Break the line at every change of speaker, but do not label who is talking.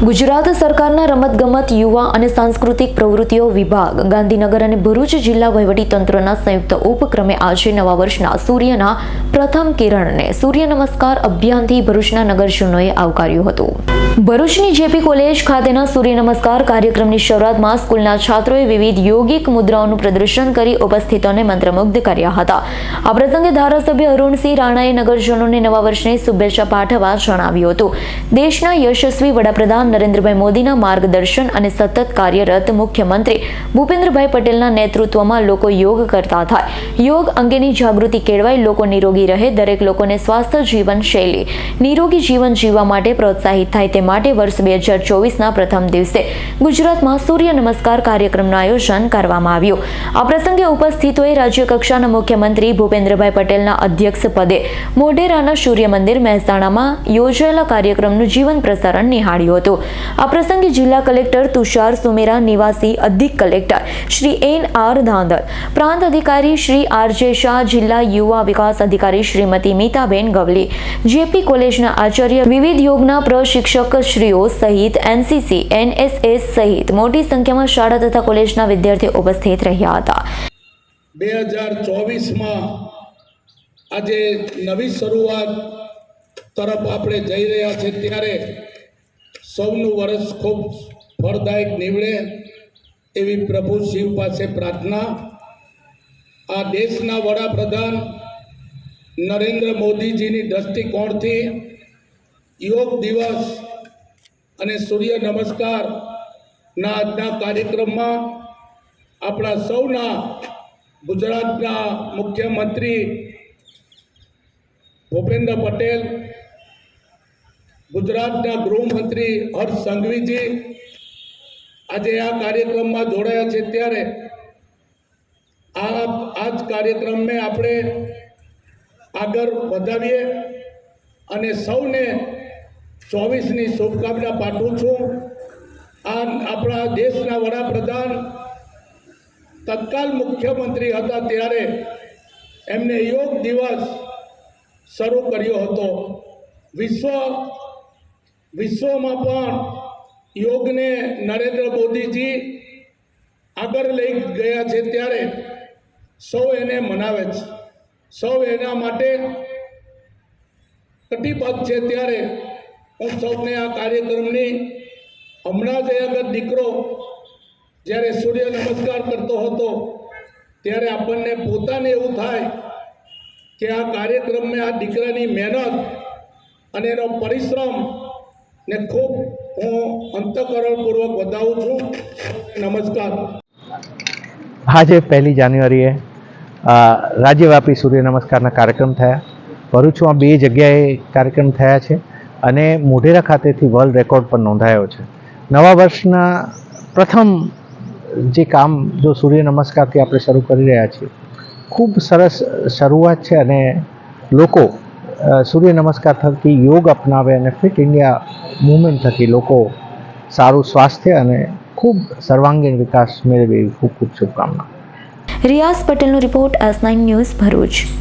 ગુજરાત સરકારના રમતગમત, યુવા અને સાંસ્કૃતિક પ્રવૃત્તિઓ વિભાગ, ગાંધીનગર અને ભરૂચ જિલ્લા વહીવટીતંત્રના સંયુક્ત ઉપક્રમે આજે નવા વર્ષના સૂર્યના પ્રથમ કિરણને સૂર્ય નમસ્કાર અભિયાનથી ભરૂચના નગરજનોએ આવકાર્યું હતું. ભરૂચની જેપી કોલેજ ખાતેના સૂર્ય નમસ્કાર કાર્યક્રમની શરૂઆતમાં સ્કૂલના છાત્રોએ વિવિધ યોગિક મુદ્રાઓનું પ્રદર્શન કરી ઉપસ્થિતોને મંત્રમુગ્ધ કર્યા હતા. આ પ્રસંગે ધારાસભ્ય અરુણસિંહ રાણાએ નગરજનોને નવા વર્ષની શુભેચ્છા પાઠવવા જણાવ્યું હતું. દેશના યશસ્વી વડાપ્રધાન નરેન્દ્રભાઈ મોદીના માર્ગદર્શન અને સતત કાર્યરત મુખ્યમંત્રી ભૂપેન્દ્રભાઈ પટેલના નેતૃત્વમાં લોકો યોગ કરતા થાય. યોગ અંગેની જાગૃતિ કેળવાય, લોકો નિરોગી રહે, દરેક લોકોને સ્વાસ્થ્ય જીવન શૈલી નિરોગી જીવન જીવવા માટે પ્રોત્સાહિત થાય તે માટે વર્ષ બે હજાર ચોવીસના પ્રથમ દિવસે ગુજરાતમાં સૂર્ય નમસ્કાર કાર્યક્રમનું આયોજન કરવામાં આવ્યું. આ પ્રસંગે ઉપસ્થિતોએ રાજ્યકક્ષાના મુખ્યમંત્રી ભૂપેન્દ્રભાઈ પટેલના અધ્યક્ષ પદે મોઢેરાના સૂર્ય મંદિર મહેસાણામાં યોજાયેલા કાર્યક્રમનું જીવન પ્રસારણ નિહાળ્યું હતું. આ પ્રસંગે જિલ્લા કલેક્ટર તુષાર સુમેરા, નિવાસી અધિક collector Shri N R Dhandhal, પ્રાંત અધિકારી શ્રી આર જે શાહ, જિલ્લા યુવા વિકાસ અધિકારી શ્રીમતી મીતાબેન ગવલી, જેપી કોલેજના આચાર્ય વિવિધ યોગના પ્રશિક્ષક શ્રીઓ સહિત એનસીસી, એનએસએસ સહિત મોટી સંખ્યામાં શાળા તથા કોલેજના વિદ્યાર્થીઓ ઉપસ્થિત રહ્યા હતા.
બે હજાર ચોવીસમાં આજે નવી શરૂઆત તરફ આપણે જઈ રહ્યા છીએ. ત્યારે સૌનું વર્ષ ખૂબ ફળદાયક નીવડે એવી પ્રભુ શિવ પાસે પ્રાર્થના. આ દેશના વડાપ્રધાન નરેન્દ્ર મોદીજીની દ્રષ્ટિકોણથી યોગ દિવસ અને સૂર્ય નમસ્કારના આજના કાર્યક્રમમાં આપણા સૌના ગુજરાતના મુખ્યમંત્રી ભૂપેન્દ્ર પટેલ ગુજરાતના ગૃહમંત્રી હર્ષ સંઘવીજી આજે આ કાર્યક્રમમાં જોડાયા છે ત્યારે આ આ જ કાર્યક્રમને આપણે આગળ વધાવીએ અને સૌને ચોવીસની શુભકામના પાઠવું છું. આ આપણા દેશના વડાપ્રધાન તત્કાલ મુખ્યમંત્રી હતા ત્યારે એમને યોગ દિવસ શરૂ કર્યો હતો. વિશ્વ વિશ્વમાં પણ યોગને નરેન્દ્ર મોદીજી આગળ લઈ ગયા છે ત્યારે સૌ એને મનાવે છે. સૌ એના માટે કટિબદ્ધ છે ત્યારે હું સૌને આ કાર્યક્રમની હમણાં જ આગળ દીકરો જ્યારે સૂર્ય નમસ્કાર કરતો હતો ત્યારે આપણને પોતાને એવું થાય કે આ કાર્યક્રમને આ દીકરાની મહેનત અને એનો પરિશ્રમ ને ખૂબ હું અંતકરણપૂર્વક બતાવું છું. નમસ્કાર.
આજે પહેલી જાન્યુઆરીએ રાજ્યવ્યાપી સૂર્ય નમસ્કારના કાર્યક્રમ થયા. ભરૂચમાં બે જગ્યાએ કાર્યક્રમ થયા છે અને મોઢેરા ખાતેથી વર્લ્ડ રેકોર્ડ પણ નોંધાયો છે. નવા વર્ષના પ્રથમ જે કામ જો સૂર્ય નમસ્કારથી આપણે શરૂ કરી રહ્યા છીએ, ખૂબ સરસ શરૂઆત છે અને લોકો સૂર્ય નમસ્કાર થકી યોગ અપનાવે અને ફિટ ઇન્ડિયા મુવમેન્ટ થકી લોકો સારું સ્વાસ્થ્ય અને ખૂબ સર્વાંગીણ વિકાસ મેળવે એવી ખૂબ ખૂબ શુભકામના.
રિયાઝ પટેલનો report S nine news Bharuch.